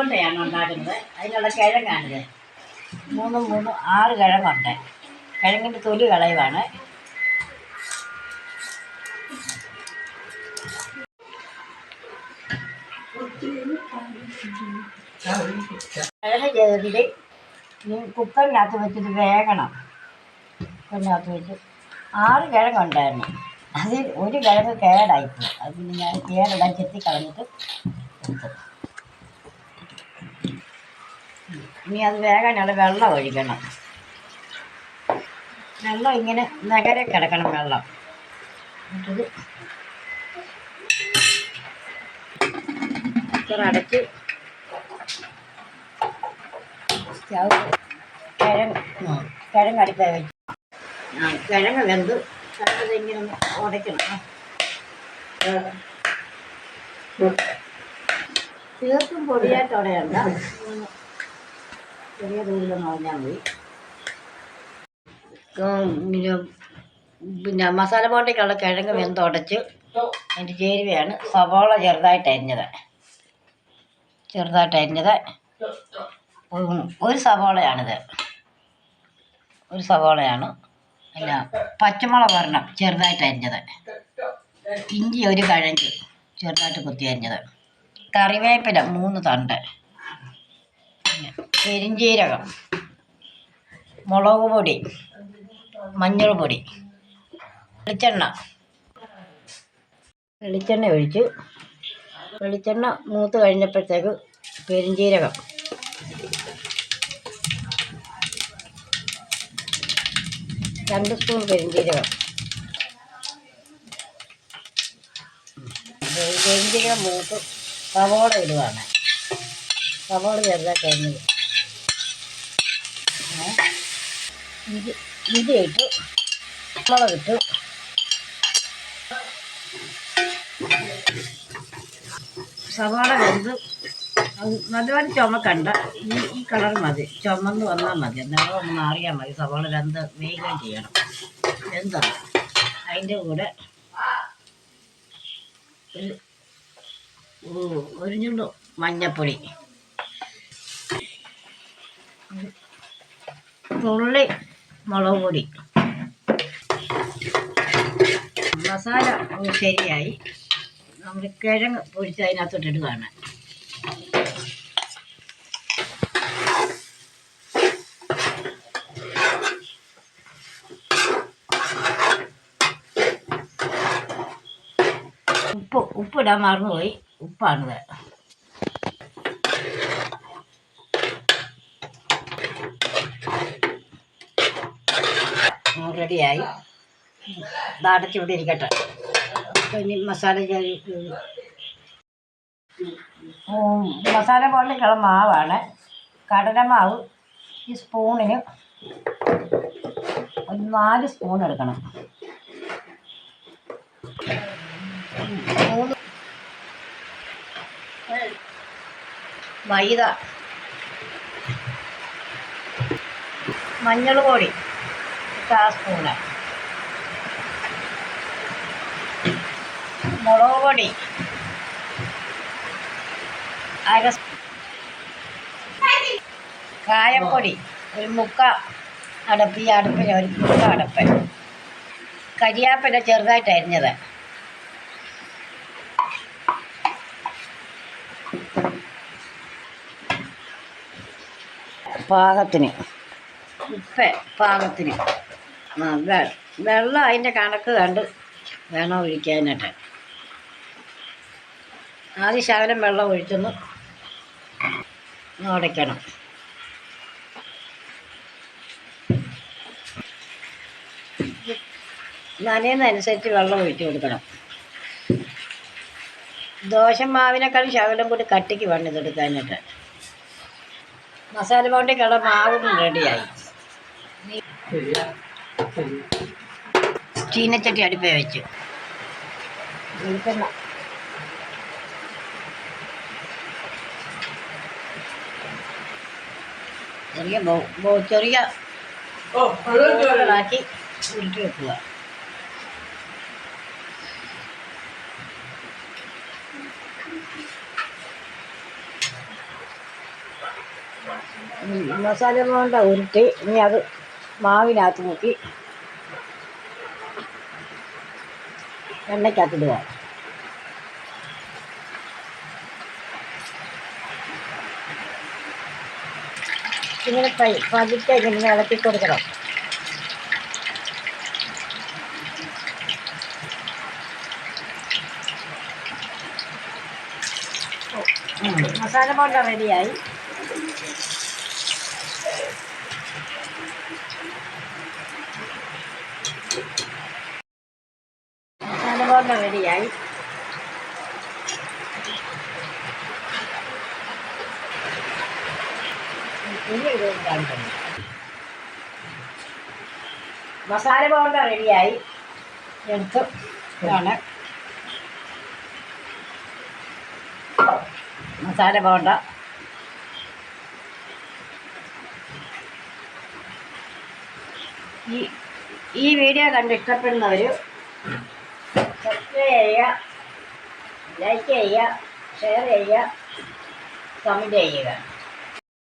ഉണ്ടാക്കുന്നത്. അതിനുള്ള കിഴങ്ങാണിത്. മൂന്ന് മൂന്ന് ആറ് കിഴങ്ങുണ്ട്. കിഴങ്ങിന്റെ തൊലി കളയുവാണ്. കുക്കറിനകത്ത് വെച്ചിട്ട് വേകണം. കുക്കറിനകത്ത് വെച്ച് ആറ് കിഴങ്ങുണ്ടായിരുന്നു. അതിൽ ഒരു കിഴങ്ങ് കേടായിപ്പോയി. അത് പിന്നെ ഞാൻ കേടെല്ലാം ചെത്തി കളഞ്ഞിട്ട് എടുത്തു ഇനി അത് വേകാനുള്ള വെള്ളം ഒഴിക്കണം. വെള്ളം ഇങ്ങനെ നഗരെ കിടക്കണം വെള്ളം. എന്നിട്ടത് അടച്ച് സ്റ്റവ് കിഴങ്ങ് കിഴങ്ങ് അടുപ്പേ വെച്ച്. ആ കിഴങ്ങ് വെന്ത് കിഴങ്ങ് ഇങ്ങനെ ഒന്ന് ഉടയ്ക്കണം. തീർത്തും പൊടിയായിട്ട് ഉടയണ്ട. ചെറിയ തോതിലൊന്ന് മതി. പിന്നെ മസാല ബോണ്ടയ്ക്കുള്ള കിഴങ്ങ് വെന്തുടച്ച് അതിന്റെ ചേരുവയാണ്. സവാള ചെറുതായിട്ട് അരിഞ്ഞത്. ചെറുതായിട്ട് അരിഞ്ഞത്. ഒരു സവാളയാണിത്. ഒരു സവാളയാണ്. പിന്നെ പച്ചമുളക് ഒരെണ്ണം ചെറുതായിട്ട് അരിഞ്ഞത്. ഇഞ്ചി ഒരു കഴഞ്ച് ചെറുതായിട്ട് കുത്തി അരിഞ്ഞത്. കറിവേപ്പില മൂന്ന് തണ്ട്. പെരിഞ്ജീരകം മുളക് പൊടി മഞ്ഞൾ വെളിച്ചെണ്ണ. വെളിച്ചെണ്ണ ഒഴിച്ച് വെളിച്ചെണ്ണ മൂത്ത് കഴിഞ്ഞപ്പോഴത്തേക്ക് പെരിഞ്ജീരകം രണ്ട് സ്പൂൺ പെരിഞ്ചീരകം. പെരിഞ്ജീരകം മൂത്ത് സവോള ഇടുവാണ്. സവോള ചെറുതായി കഴിഞ്ഞത് ഇത് ഇത് ഇട്ടു മുളക് ഇട്ടു സവാള വെന്ത് നല്ലപോലെ ചുമക്കണ്ട. ഈ ഈ കളർ മതി. ചുമന്ന് വന്നാൽ മതി. നിറം ഒന്ന് മാറിയാൽ മതി. സവാള രണ്ട് വേഗം ചെയ്യണം. എന്താ അതിന്റെ കൂടെ ഒരു ഒരു ചുണ്ട് മഞ്ഞപ്പൊടി. തുള്ളി മുളക് പൊടി. മസാല ശരിയായി നമ്മൾ കിഴങ്ങ് പൊടിച്ച് അതിനകത്തോട്ടിടുകയാണ് ഉപ്പ് ഉപ്പിടാൻ മറന്നുപോയി. ഉപ്പാണിത്. റെഡിയായി. അടച്ചു ഇവിടെ ഇരിക്കട്ടെ. ഇനി മസാല മസാല പോലെയുള്ള മാവാണ്. കടലമാവ് ഈ സ്പൂണിന് ഒരു നാല് സ്പൂൺ എടുക്കണം. മൂന്ന്. മൈദ. മഞ്ഞൾ പൊടി കാ സ്പൂണ് മുളക് പൊടി. അര കായപ്പൊടി. ഒരു മുക്ക അടപ്പ് ഈ അടുപ്പിന് ഒരു മുക്ക അടപ്പ്. കരിയാപ്പില ചെറുതായിട്ട് അരിഞ്ഞത്. പാകത്തിന് ഉപ്പ് പാകത്തിന്. വെള്ളം അതിന്റെ കണക്ക് കണ്ട് വേണം ഒഴിക്കാനായിട്ട്. ആദ്യം ശകലം വെള്ളം ഒഴിച്ചൊന്ന് ഉടയ്ക്കണം. നനയുന്നതനുസരിച്ച് വെള്ളം ഒഴിച്ചു കൊടുക്കണം. ദോശമാവിനേക്കാൾ ശകലം കൂടി കട്ടിക്ക് വേണം ഇതെടുക്കാനായിട്ട്. മസാല ബോണ്ടിക്കുള്ള മാവും റെഡിയായി ചീനച്ചട്ടി അടുപ്പേ വെച്ച്. വെളിച്ചെണ്ണ. ചെറിയ ചെറിയ ആക്കി ഉരുട്ടി വെക്കുക. മസാല കൊണ്ട ഉരുട്ടി. ഇനി അത് മാവിനകത്ത് മുക്കി എണ്ണയ്ക്കകത്തിടുക ഇങ്ങനെ പൈ പതുക്കെ ഇങ്ങനെ ഇളക്കി കൊടുക്കണം. മസാല ബോണ്ട റെഡിയായി ബോണ്ട റെഡിയായി മസാല ബോണ്ട റെഡിയായി. എടുത്ത്. ഇതാണ്. മസാല ബോണ്ട ഈ ഈ വീഡിയോ കണ്ട് ഇഷ്ടപ്പെടുന്നവർ സബ്സ്ക്രൈബ് ചെയ്യുക ലൈക്ക് ചെയ്യുക ഷെയർ ചെയ്യുക കമന്റ് ചെയ്യുക.